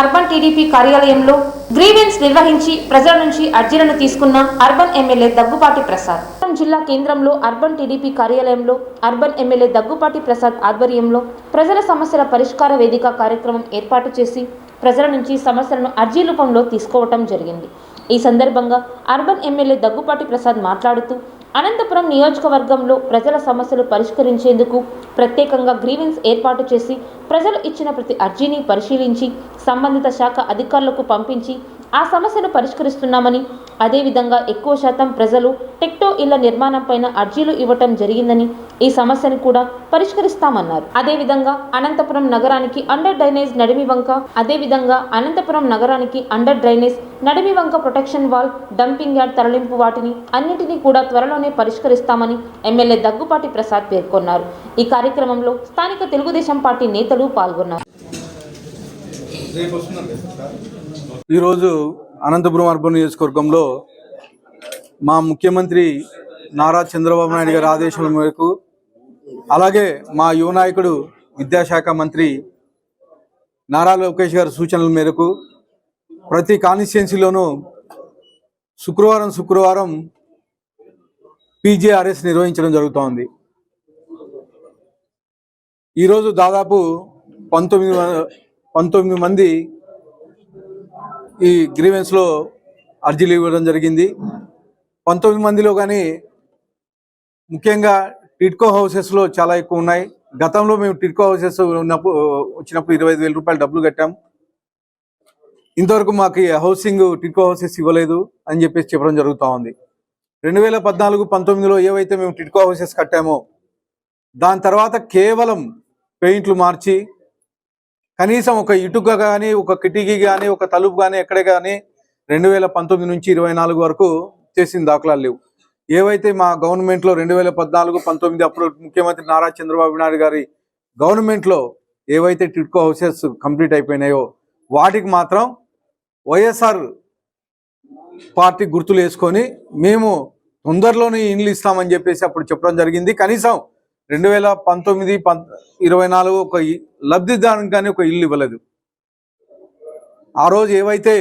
Urban TDP కార్యాలయంలో grievance నిర్వహించి ప్రజల నుంచి అర్జీలను తీసుకున్న అర్బన్ ఎమ్మెల్యే దగ్గుపాటి ప్రసాద్. జిల్లా కేంద్రంలో అర్బన్ టీడీపీ కార్యాలయంలో అర్బన్ ఎమ్మెల్యే దగ్గుపాటి ప్రసాద్ ఆధ్వర్యంలో ప్రజల సమస్యల పరిష్కార వేదిక కార్యక్రమం ఏర్పాటు చేసి ప్రజల నుంచి సమస్యలను అర్జీ రూపంలో తీసుకోవటం జరిగింది. ఈ సందర్భంగా అర్బన్ ఎమ్మెల్యే దగ్గుపాటి ప్రసాద్ మాట్లాడుతూ అనంతపురం నియోజకవర్గంలో ప్రజల సమస్యలు పరిష్కరించేందుకు ప్రత్యేకంగా గ్రీవెన్స్ ఏర్పాటు చేసి ప్రజలు ఇచ్చిన ప్రతి అర్జీని పరిశీలించి సంబంధిత శాఖ అధికారులకు పంపించి ఆ సమస్యను పరిష్కరిస్తున్నామని అదేవిధంగా ఎక్కువ శాతం ప్రజలు టెక్టో ఇళ్ళ నిర్మాణంపైన అర్జీలు ఇవ్వటం జరిగిందని ఈ సమస్యను కూడా పరిష్కరిస్తామన్నారు. అదేవిధంగా అనంతపురం నగరానికి అండర్ డ్రైనేజ్ నడిమి వంక అదేవిధంగా అనంతపురం నగరానికి అండర్ డ్రైనేజ్ నడిమి వంక ప్రొటెక్షన్ వాల్ డంపింగ్ యార్డ్ తరలింపు వాటిని అన్నింటినీ కూడా త్వరలోనే పరిష్కరిస్తామని ఎమ్మెల్యే దగ్గుపాటి ప్రసాద్ పేర్కొన్నారు. ఈ కార్యక్రమంలో స్థానిక తెలుగుదేశం పార్టీ నేతలు పాల్గొన్నారు. ఈరోజు అనంతపురం అర్బన్ నియోజకవర్గంలో మా ముఖ్యమంత్రి నారా చంద్రబాబు నాయుడు గారి ఆదేశాల మేరకు అలాగే మా యువ నాయకుడు విద్యాశాఖ మంత్రి నారా లోకేష్ గారి సూచనల మేరకు ప్రతి కాన్స్టిట్యున్సీలోనూ శుక్రవారం శుక్రవారం పీజేఆర్ఎస్ నిర్వహించడం జరుగుతోంది. ఈరోజు దాదాపు పంతొమ్మిది పంతొమ్మిది మంది ఈ గ్రీవెన్స్లో అర్జీలు ఇవ్వడం జరిగింది. పంతొమ్మిది మందిలో కానీ ముఖ్యంగా టిట్కో హౌసెస్లో చాలా ఎక్కువ ఉన్నాయి. గతంలో మేము టిట్కో హౌసెస్ ఉన్నప్పుడు వచ్చినప్పుడు ఇరవై ఐదు వేల రూపాయలు డబ్బులు కట్టాం. ఇంతవరకు మాకు హౌసింగ్ టిట్కో హౌసెస్ ఇవ్వలేదు అని చెప్పేసి చెప్పడం జరుగుతూ ఉంది. రెండు వేల పద్నాలుగు పంతొమ్మిదిలో ఏవైతే మేము టిట్కో హౌసెస్ కట్టామో దాని తర్వాత కేవలం పెయింట్లు మార్చి కనీసం ఒక ఇటుక కానీ ఒక కిటికీ కానీ ఒక తలుపు కానీ ఎక్కడే కానీ రెండు వేల పంతొమ్మిది నుంచి ఇరవై నాలుగు వరకు చేసిన దాఖలాలు లేవు. ఏవైతే మా గవర్నమెంట్లో రెండు వేల పద్నాలుగు పంతొమ్మిది అప్పుడు ముఖ్యమంత్రి నారా చంద్రబాబు నాయుడు గారి గవర్నమెంట్లో ఏవైతే టిట్కో హౌసెస్ కంప్లీట్ అయిపోయినాయో వాటికి మాత్రం వైఎస్ఆర్ పార్టీ గుర్తులు వేసుకొని మేము తొందరలోనే ఇండ్లు ఇస్తామని చెప్పేసి అప్పుడు చెప్పడం జరిగింది. కనీసం రెండు వేల పంతొమ్మిది పం ఇరవై నాలుగు ఒక లబ్ధిదారునికి కానీ ఒక ఇల్లు ఇవ్వలేదు. ఆ రోజు ఏవైతే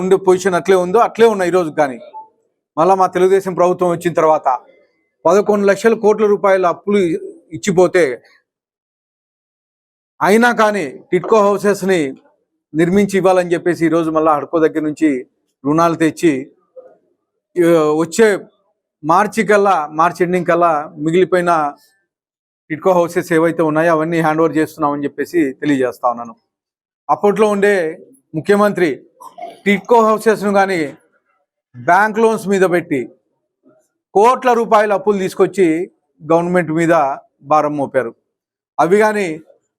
ఉండే పొజిషన్ అట్లే ఉందో అట్లే ఉన్నాయి ఈరోజు కానీ. మళ్ళీ మా తెలుగుదేశం ప్రభుత్వం వచ్చిన తర్వాత పదకొండు లక్షల కోట్ల రూపాయల అప్పులు ఇచ్చిపోతే అయినా కానీ టిట్కో హౌసెస్ని నిర్మించి ఇవ్వాలని చెప్పేసి ఈరోజు మళ్ళీ హడ్కో దగ్గర నుంచి రుణాలు తెచ్చి వచ్చే మార్చి కల్లా మార్చి ఎండింగ్ కల్లా మిగిలిపోయిన టిట్కో హౌసెస్ ఏవైతే ఉన్నాయో అవన్నీ హ్యాండ్ ఓవర్ చేస్తున్నామని చెప్పేసి తెలియజేస్తా ఉన్నాను. అప్పట్లో ఉండే ముఖ్యమంత్రి టిట్కో హౌసెస్ను కానీ బ్యాంక్ లోన్స్ మీద పెట్టి కోట్ల రూపాయల అప్పులు తీసుకొచ్చి గవర్నమెంట్ మీద భారం మోపారు. అవి కానీ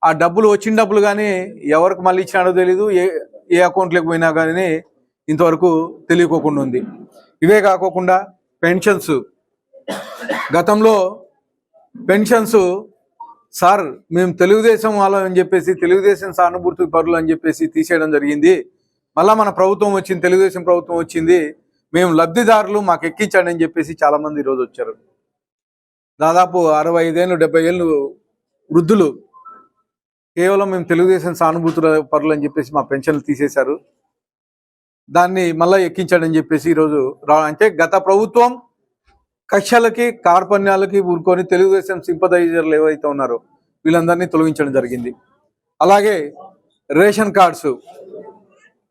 ఆ డబ్బులు వచ్చిన డబ్బులు కానీ ఎవరికి మళ్ళీ ఇచ్చినాడో తెలీదు ఏ ఏ అకౌంట్లోకి పోయినా కానీ ఇంతవరకు తెలియకోకుండా ఉంది. ఇవే కాకోకుండా పెన్షన్స్. గతంలో పెన్షన్స్ సార్ మేము తెలుగుదేశం వాళ్ళం అని చెప్పేసి తెలుగుదేశం సానుభూతి పరులు అని చెప్పేసి తీసేయడం జరిగింది. మళ్ళా మన ప్రభుత్వం వచ్చింది తెలుగుదేశం ప్రభుత్వం వచ్చింది. మేము లబ్ధిదారులు మాకు ఎక్కించండి అని చెప్పేసి చాలా మంది ఈరోజు వచ్చారు. దాదాపు అరవై ఐదేళ్ళు డెబ్బై ఏళ్ళు వృద్ధులు. కేవలం మేము తెలుగుదేశం సానుభూతుల పరులు అని చెప్పేసి మా పెన్షన్లు తీసేశారు. దాన్ని మళ్ళీ ఎక్కించాడని అని చెప్పేసి ఈరోజు రా అంటే గత ప్రభుత్వం కక్షలకి కార్పణ్యాలకి ఊరుకొని తెలుగుదేశం సింపదైజర్లు ఏవైతే ఉన్నారో వీళ్ళందరినీ తొలగించడం జరిగింది. అలాగే రేషన్ కార్డ్స్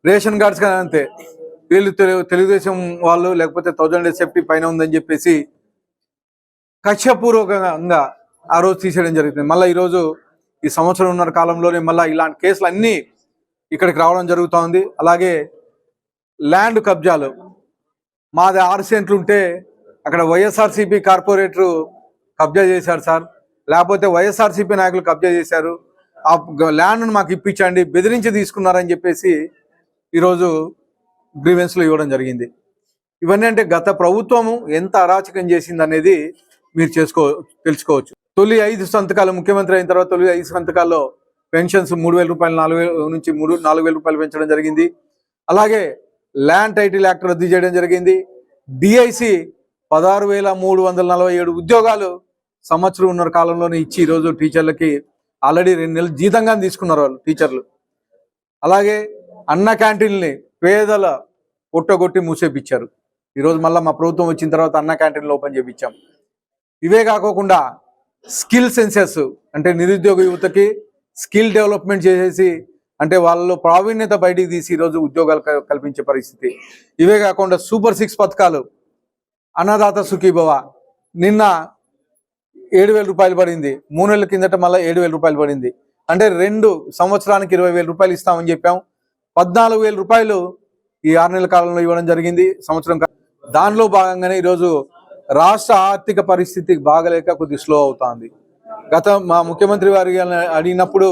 రేషన్ కార్డ్స్ కానీ అంతే. వీళ్ళు తెలు- తెలుగుదేశం వాళ్ళు లేకపోతే థౌజండ్ డేస్ సేఫ్టీ పైన ఉందని చెప్పేసి కక్షపూర్వకంగా ఆ రోజు తీసేయడం జరుగుతుంది మళ్ళీ ఈరోజు ఈ సంవత్సరం ఉన్న కాలంలోనే మళ్ళీ ఇలాంటి కేసులు అన్నీ ఇక్కడికి రావడం జరుగుతూ ఉంది అలాగే ల్యాండ్ కబ్జాలు. మాది ఆరు సెంట్లు ఉంటే అక్కడ వైఎస్ఆర్సీపీ కార్పొరేటర్ కబ్జా చేశారు సార్. లేకపోతే వైఎస్ఆర్సీపీ నాయకులు కబ్జా చేశారు. ఆ ల్యాండ్ను మాకు ఇప్పించండి బెదిరించి తీసుకున్నారని చెప్పేసి ఈరోజు గ్రీవెన్స్లో ఇవ్వడం జరిగింది. ఇవన్నీ అంటే గత ప్రభుత్వము ఎంత అరాచకం చేసింది అనేది మీరు చేసుకో తెలుసుకోవచ్చు. తొలి ఐదు సంతకాలు ముఖ్యమంత్రి అయిన తర్వాత తొలి ఐదు సంతకాల్లో పెన్షన్స్ మూడు వేల రూపాయలు నాలుగు వేల నుంచి మూడు నాలుగు వేల రూపాయలు పెంచడం జరిగింది. అలాగే ల్యాండ్ టైటిల్ యాక్ట్ రద్దు చేయడం జరిగింది. డిఐసి పదహారు వేల మూడు వందల నలభై ఏడు ఉద్యోగాలు సంవత్సరం ఉన్న కాలంలోనే ఇచ్చి ఈరోజు టీచర్లకి ఆల్రెడీ రెండు నెలలు జీతంగా తీసుకున్నారు వాళ్ళు టీచర్లు. అలాగే అన్న క్యాంటీన్ని పేదల పొట్టగొట్టి మూసేపించారు ఈరోజు మళ్ళీ మా ప్రభుత్వం వచ్చిన తర్వాత అన్న క్యాంటీన్లు ఓపెన్ చేపించాం ఇవే కాకోకుండా స్కిల్ సెన్సెస్ అంటే నిరుద్యోగ యువతకి స్కిల్ డెవలప్మెంట్ చేసేసి అంటే వాళ్ళలో ప్రావీణ్యత బయటికి తీసి ఈరోజు ఉద్యోగాలు కల్పించే పరిస్థితి. ఇవే కాకుండా సూపర్ సిక్స్ పథకాలు. అన్నదాత సుఖీభవ. నిన్న ఏడు వేల రూపాయలు పడింది. మూడు నెలల కిందట మళ్ళీ ఏడు వేల రూపాయలు పడింది. అంటే రెండు సంవత్సరానికి ఇరవై వేల రూపాయలు ఇస్తామని చెప్పాం. పద్నాలుగు వేల రూపాయలు ఈ ఆరు నెలల కాలంలో ఇవ్వడం జరిగింది. సంవత్సరం దానిలో భాగంగానే ఈరోజు రాష్ట్ర ఆర్థిక పరిస్థితి బాగలేక కొద్ది స్లో అవుతుంది. గత మా ముఖ్యమంత్రి వారి అడిగినప్పుడు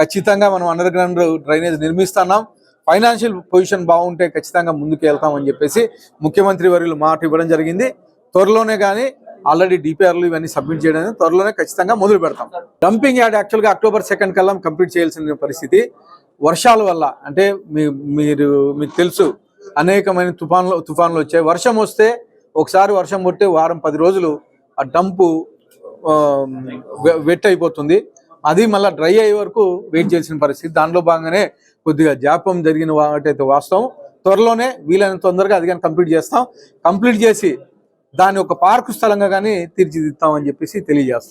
ఖచ్చితంగా మనం అండర్ గ్రౌండ్ డ్రైనేజ్ నిర్మిస్తున్నాం. ఫైనాన్షియల్ పొజిషన్ బాగుంటే ఖచ్చితంగా ముందుకు వెళ్తామని చెప్పేసి ముఖ్యమంత్రి వర్యులు మాట ఇవ్వడం జరిగింది. త్వరలోనే కానీ ఆల్రెడీ డిపిఆర్లు ఇవన్నీ సబ్మిట్ చేయడం త్వరలోనే ఖచ్చితంగా మొదలు పెడతాం. Dumping yard actually October second కల్లా కంప్లీట్ చేయాల్సిన పరిస్థితి. వర్షాల వల్ల అంటే మీ మీరు మీకు తెలుసు అనేకమైన తుఫాన్లు తుఫాన్లు వచ్చాయి. వర్షం వస్తే ఒకసారి వర్షం కొట్టే వారం పది రోజులు ఆ డంపు వెట్ అయిపోతుంది. అది మళ్ళీ డ్రై అయ్యే వరకు వెయిట్ చేసిన పరిస్థితి. దానిలో భాగంగానే కొద్దిగా జాపం జరిగిన వాటైతే వాస్తవం. త్వరలోనే వీలైనంత తొందరగా అది కానీ కంప్లీట్ చేస్తాం. కంప్లీట్ చేసి దాన్ని ఒక పార్కు స్థలంగా కానీ తీర్చిదిద్దామని చెప్పేసి తెలియజేస్తాం.